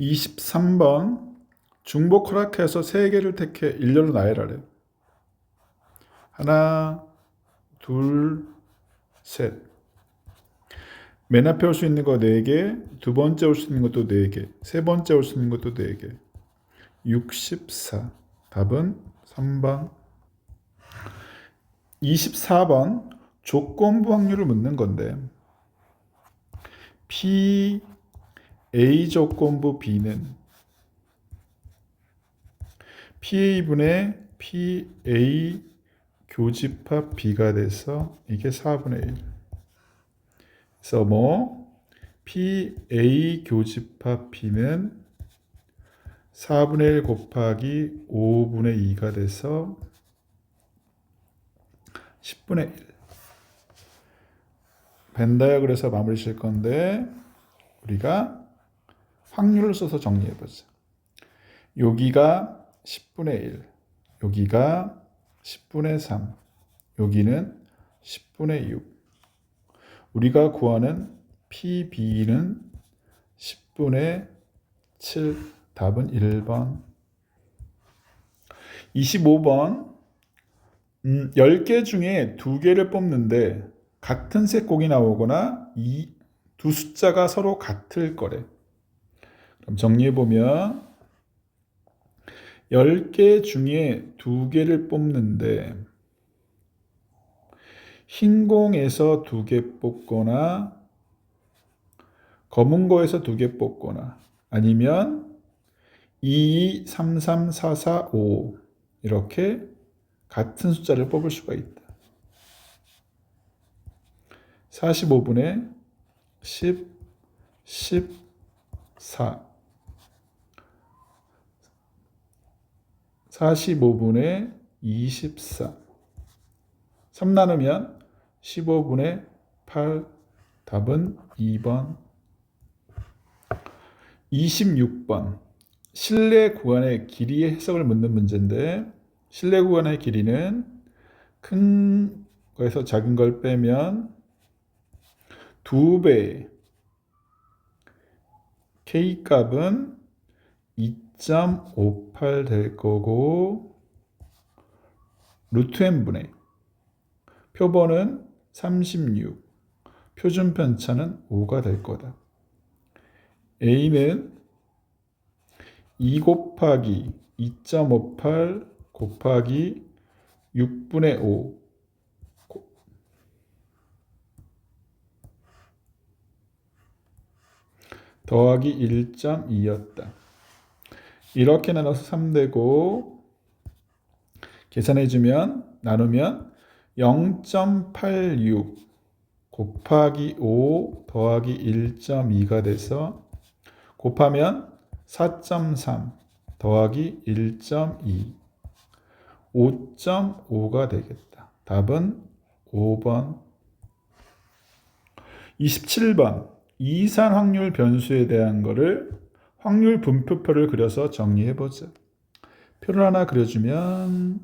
23번 중복 허락해서 세 개를 택해 일렬로 나열하래. 하나, 둘, 셋. 맨 앞에 올 수 있는 거 4개, 두 번째 올 수 있는 것도 4개, 세 번째 올 수 있는 것도 4개. 64. 답은 3번. 24번 조건부 확률을 묻는 건데 P A 조건부 B는 PA분의 PA 교집합 B가 돼서 이게 4분의 1. 그래서 뭐 PA 교집합 B는 4분의 1 곱하기 5분의 2가 돼서 10분의 1. 벤 다이어 그래서 마무리 칠 건데 우리가 확률을 써서 정리해 보자. 여기가 10분의 1, 여기가 10분의 3, 여기는 10분의 6. 우리가 구하는 PB는 10분의 7. 답은 1번. 25번. 음, 10개 중에 2개를 뽑는데 같은 색 곡이 나오거나 이 두 숫자가 서로 같을 거래. 그럼 정리해 보면 10개 중에 2개를 뽑는데 흰 공에서 2개 뽑거나 검은 거에서 2개 뽑거나 아니면 2, 3, 3, 4, 4, 5 이렇게 같은 숫자를 뽑을 수가 있다. 45분의 10, 14 45분의 24 3 나누면 15분의 8 답은 2번 26번 실내 구간의 길이의 해석을 묻는 문제인데 실내 구간의 길이는 큰 거에서 작은 걸 빼면 두 배. K 값은 2.58 될 거고 루트 n분의 표본은 36 표준 편차는 5가 될 거다. A는 2 곱하기 2.58 곱하기 6분의 5 더하기 1.2였다. 이렇게 나눠서 3되고 계산해주면 나누면 0.86 곱하기 5 더하기 1.2가 돼서 곱하면 4.3 더하기 1.2 5.5가 되겠다. 답은 5번. 27번. 이산 확률 변수에 대한 거를 확률 분표표를 그려서 정리해 보자. 표를 하나 그려주면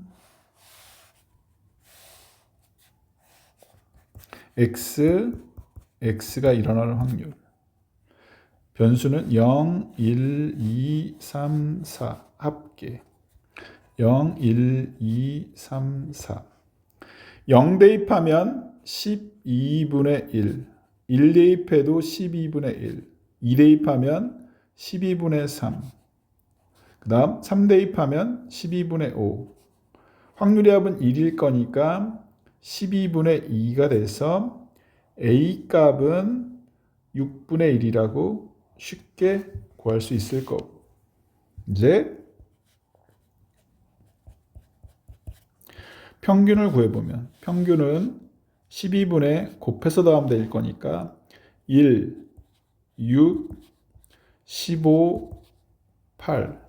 x x가 일어나는 확률. 변수는 0, 1, 2, 3, 4 합계. 0, 1, 2, 3, 4 0 대입하면 12분의 1 1 대입해도 12분의 1, 2 대입하면 12분의 3, 그 다음 3 대입하면 12분의 5. 확률의 합은 1일 거니까 12분의 2가 돼서 A 값은 6분의 1이라고 쉽게 구할 수 있을 거고. 이제 평균을 구해보면 평균은 12분의 곱해서 더하면 될 거니까 1, 6, 15, 8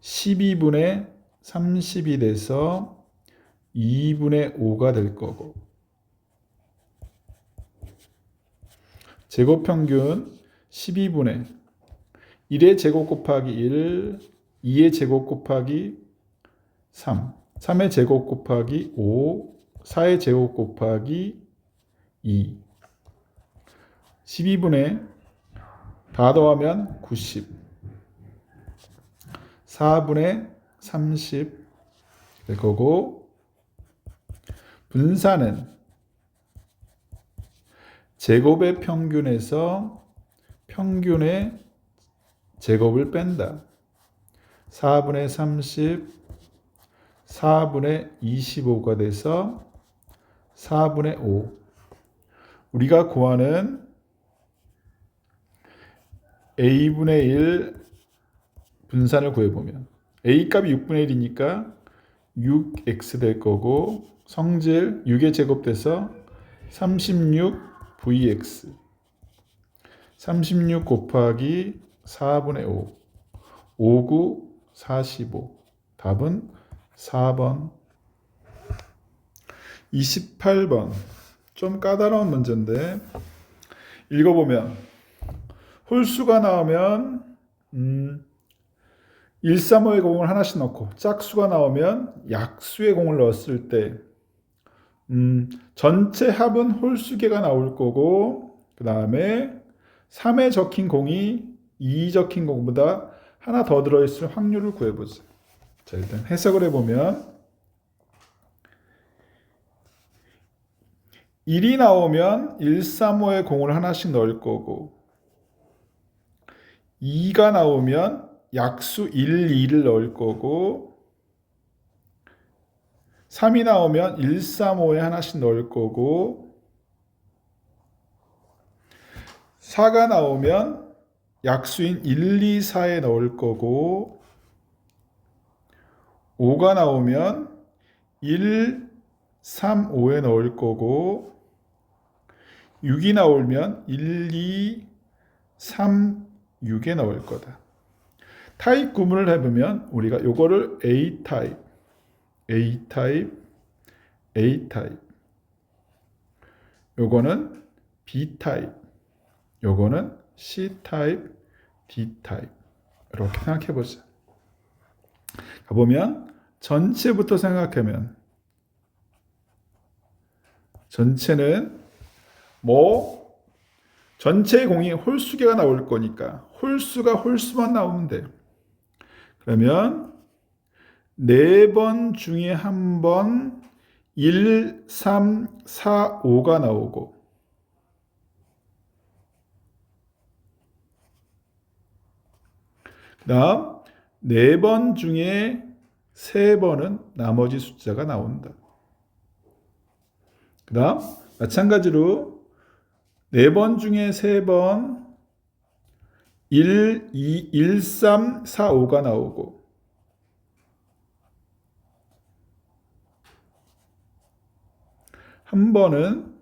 12분의 30이 돼서 2분의 5가 될 거고. 제곱 평균 12분의 1의 제곱 곱하기 1, 2의 제곱 곱하기 3, 3의 제곱 곱하기 5, 4의 제곱 곱하기 2 12분의 다 더하면 90. 4분의 30 될 거고 분산은 제곱의 평균에서 평균의 제곱을 뺀다. 4분의 30, 4분의 25가 돼서 4분의 5. 우리가 구하는 a분의 1 분산을 구해보면 a 값이 6분의 1이니까 6x 될 거고 성질 6의 제곱 돼서 36vx 36 곱하기 4분의 5 59 45 답은 4번. 28번. 좀 까다로운 문제인데 읽어보면 홀수가 나오면 음, 1, 3호의 공을 하나씩 넣고 짝수가 나오면 약수의 공을 넣었을 때 음, 전체 합은 홀수계가 나올 거고 그 다음에 3에 적힌 공이 2 적힌 공보다 하나 더 들어있을 확률을 구해보자. 자 일단 해석을 해보면 1이 나오면 1, 3호의 공을 하나씩 넣을 거고 2가 나오면 약수 1, 2를 넣을 거고 3이 나오면 1, 3, 5에 하나씩 넣을 거고 4가 나오면 약수인 1, 2, 4에 넣을 거고 5가 나오면 1, 3, 5에 넣을 거고 6이 나오면 1, 2, 3, 6에 넣을 거다. 타입 구분을 해보면 우리가 요거를 A 타입, A 타입, A 타입. 요거는 B 타입, 요거는 C 타입, D 타입. 이렇게 생각해 보자. 가보면 전체부터 생각하면 전체는 뭐 전체 공이 홀수계가 나올 거니까 홀수가 홀수만 나오면 돼. 그러면 네 번 중에 한 번 1, 3, 4, 5가 나오고 그다음 네 번 중에 세 번은 나머지 숫자가 나온다. 그 다음 마찬가지로 네 번 중에 세 번 1, 2, 1, 3, 4, 5가 나오고 한 번은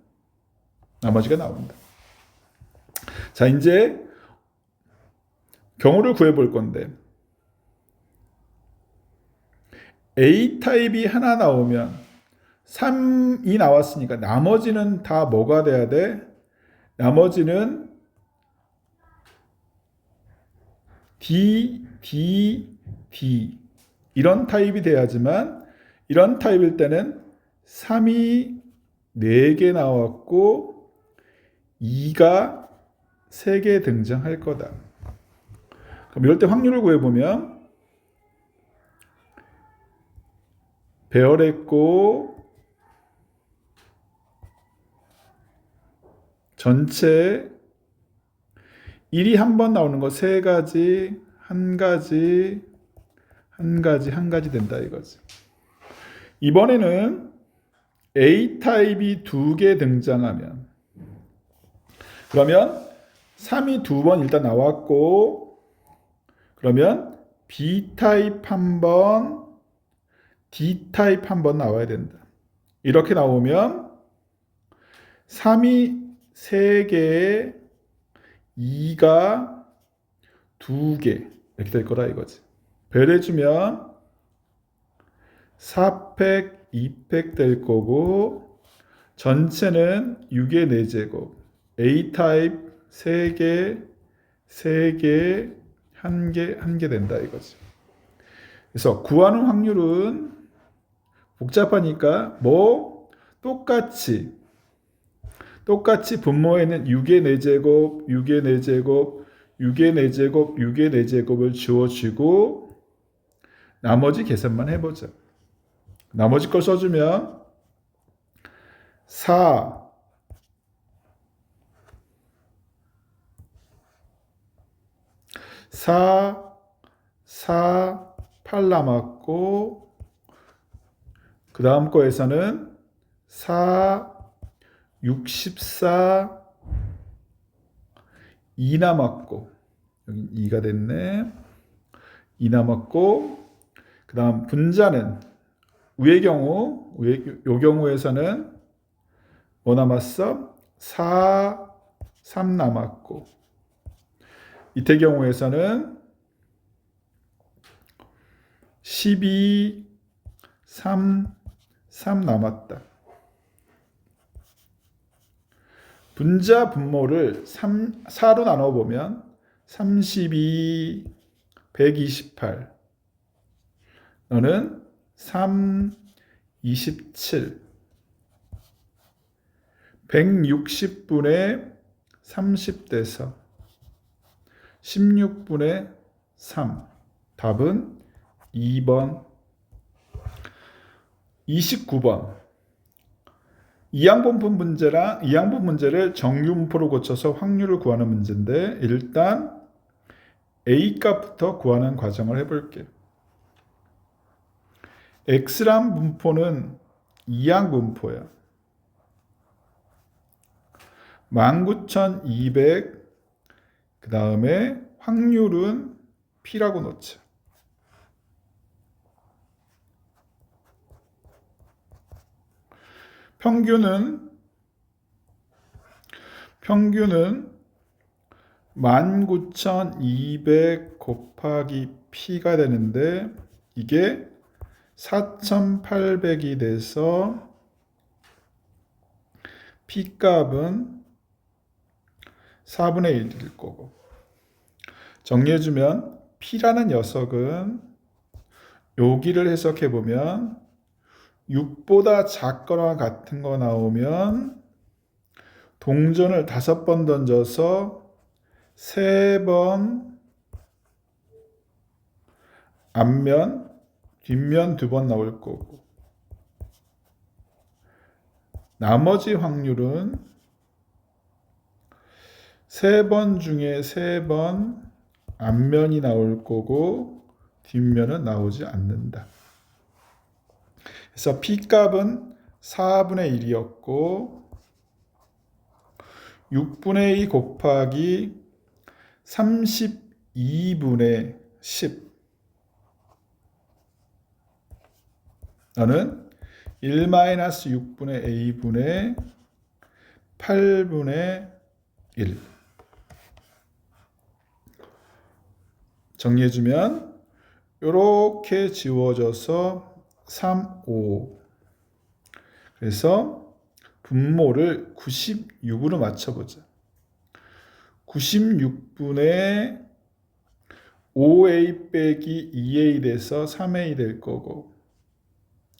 나머지가 나온다. 자, 이제 경우를 구해 볼 건데 A 타입이 하나 나오면 3이 나왔으니까 나머지는 다 뭐가 돼야 돼? 나머지는 D, D, D 이런 타입이 돼야지만 이런 타입일 때는 3이 4개 나왔고 2가 3개 등장할 거다. 그럼 이럴 때 확률을 구해보면 배열했고 전체 1이 한 번 나오는 거 세 가지, 한 가지, 한 가지, 한 가지 된다 이거지. 이번에는 A 타입이 두 개 등장하면 그러면 3이 두 번 일단 나왔고 그러면 B 타입 한 번, D 타입 한 번 나와야 된다. 이렇게 나오면 3이 3개, 2가 2개 이렇게 될 거다 이거지. 배려해주면 4팩, 2팩 될 거고 전체는 6의 4제곱 A 타입 3개, 3개, 1개, 1개 된다 이거지. 그래서 구하는 확률은 복잡하니까 뭐 똑같이 똑같이 분모에는 6의 4제곱, 6의 4제곱, 6의 4제곱, 6의 4제곱을 지워주고 나머지 계산만 해보자. 나머지 걸 써주면 4 4 4 8 남았고 그 다음 거에서는 4 64 2 남았고 여기 2가 됐네 2 남았고 그 다음 분자는 위의 경우 위의, 요 경우에서는 뭐 남았어? 4 3 남았고 이태 경우에서는 12 3 3 남았다. 분자 분모를 3, 4로 나눠 보면 32 128 너는 3 27 160분의 30대서 16분의 3 답은 2번. 29번 이항분포 문제랑 이항분 문제를 정규분포로 고쳐서 확률을 구하는 문제인데 일단 A 값부터 구하는 과정을 해볼게요. X란 분포는 이항분포야. 19,200 그 다음에 확률은 P라고 넣자. 평균은 평균은 19,200 곱하기 P가 되는데 이게 4,800이 돼서 P 값은 4분의 1일 거고. 정리해주면 P라는 녀석은 여기를 해석해 보면 6보다 작거나 같은 거 나오면 동전을 다섯 번 던져서 세 번 앞면, 뒷면 두 번 나올 거고 나머지 확률은 세 번 중에 세 번 앞면이 나올 거고 뒷면은 나오지 않는다. 그래서 P값은 4분의 1이었고 6분의 2 곱하기 32분의 10 너는 1-6분의 A분의 8분의 1 정리해주면 이렇게 지워져서 3, 5 그래서 분모를 96으로 맞춰보자. 96분의 5a 빼기 2a 돼서 3a 될 거고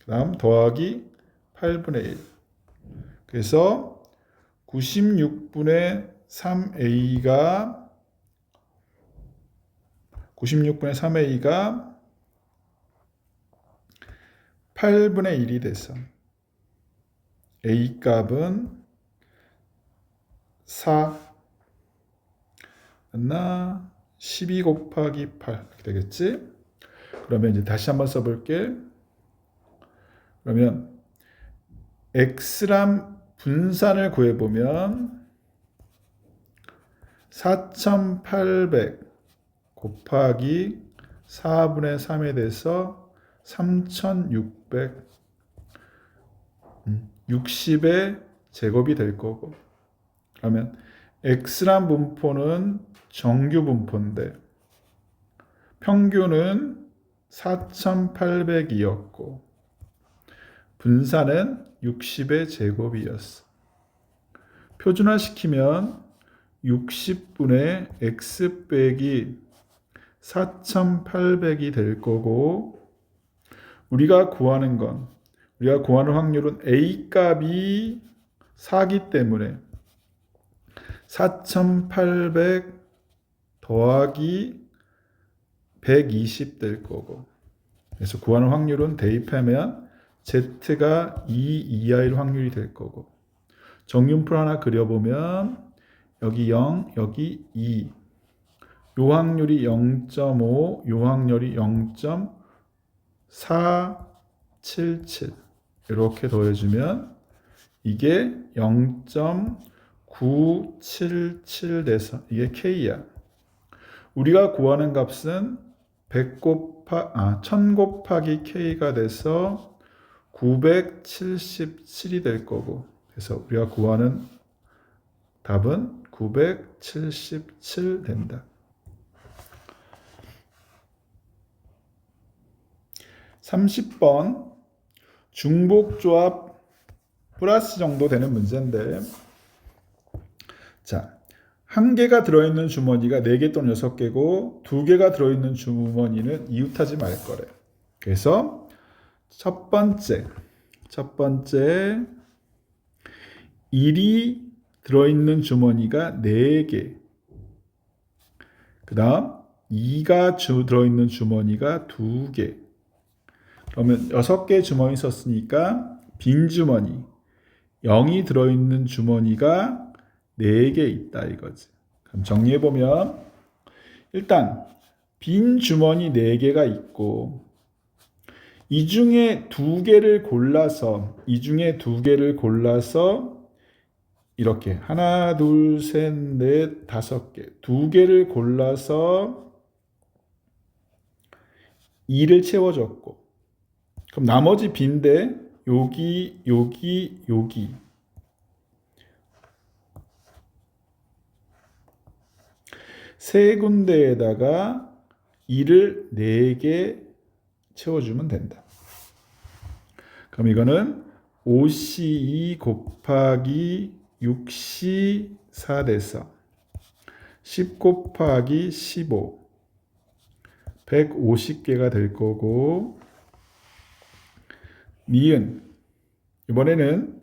그 다음 더하기 8분의 1 그래서 96분의 3a가 96분의 3a가 8분의 1이 돼서 a 값은 4 맞나? 12 곱하기 8 이렇게 되겠지? 그러면 이제 다시 한번 써볼게. 그러면 x람 분산을 구해보면 4800 곱하기 4분의 3에 대해서 3600 60의 제곱이 될 거고 그러면 x란 분포는 정규 분포인데 평균은 4800이었고 분산은 60의 제곱이었어. 표준화시키면 60분의 x 빼기 4800이 될 거고 우리가 구하는 건 우리가 구하는 확률은 a 값이 4기 때문에 4800 더하기 120 될 거고. 그래서 구하는 확률은 대입하면 z가 2 이하일 확률이 될 거고. 정윤풀 하나 그려보면 여기 0, 여기 2. 요 확률이 0.5, 요 확률이 0.477 이렇게 더해주면 이게 0.977 돼서 이게 K야. 우리가 구하는 값은 100 곱하, 아, 1000 곱하기 K가 돼서 977이 될 거고. 그래서 우리가 구하는 답은 977 된다. 30번 중복조합 플러스 정도 되는 문제인데 자, 한 개가 들어있는 주머니가 4개 또는 6개고 두 개가 들어있는 주머니는 이웃하지 말 거래. 그래서 첫 번째, 첫 번째 1이 들어있는 주머니가 4개. 그 다음 2가 주, 들어있는 주머니가 2개. 그러면 6개 주머니 썼으니까 빈 주머니 0이 들어있는 주머니가 4개 있다 이거지. 그럼 정리해 보면 일단 빈 주머니 4개가 있고 이 중에 두 개를 골라서 이 중에 두 개를 골라서 이렇게 하나 둘 셋 넷 다섯 개 두 개를 골라서 2를 채워줬고 그럼 나머지 빈데 여기 여기 여기 세 군데에다가 2를 4개 채워주면 된다. 그럼 이거는 5C2 곱하기 6C4 돼서 10 곱하기 15 150개가 될 거고 니은. 이번에는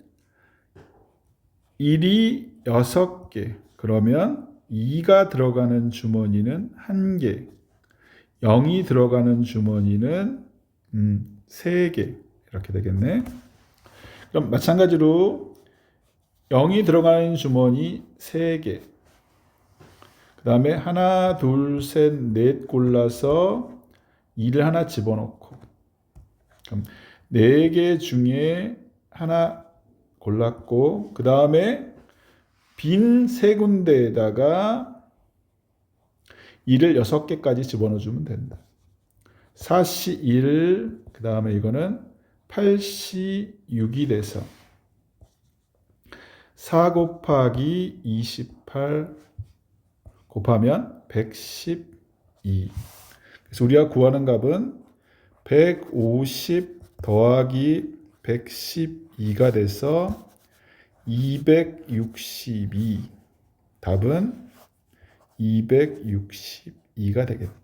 1이 6개. 그러면 2가 들어가는 주머니는 1개. 0이 들어가는 주머니는 음, 3개. 이렇게 되겠네. 그럼 마찬가지로 0이 들어가는 주머니 3개. 그 다음에 하나 둘 셋 넷 골라서 2를 하나 집어넣고. 그럼 4개 중에 하나 골랐고 그 다음에 빈 세 군데에다가 2를 6개까지 집어넣어 주면 된다. 4시 1, 그 다음에 이거는 8시 6이 돼서 4 곱하기 28 곱하면 112. 그래서 우리가 구하는 값은 150 더하기 112가 돼서 262. 답은 262가 되겠다.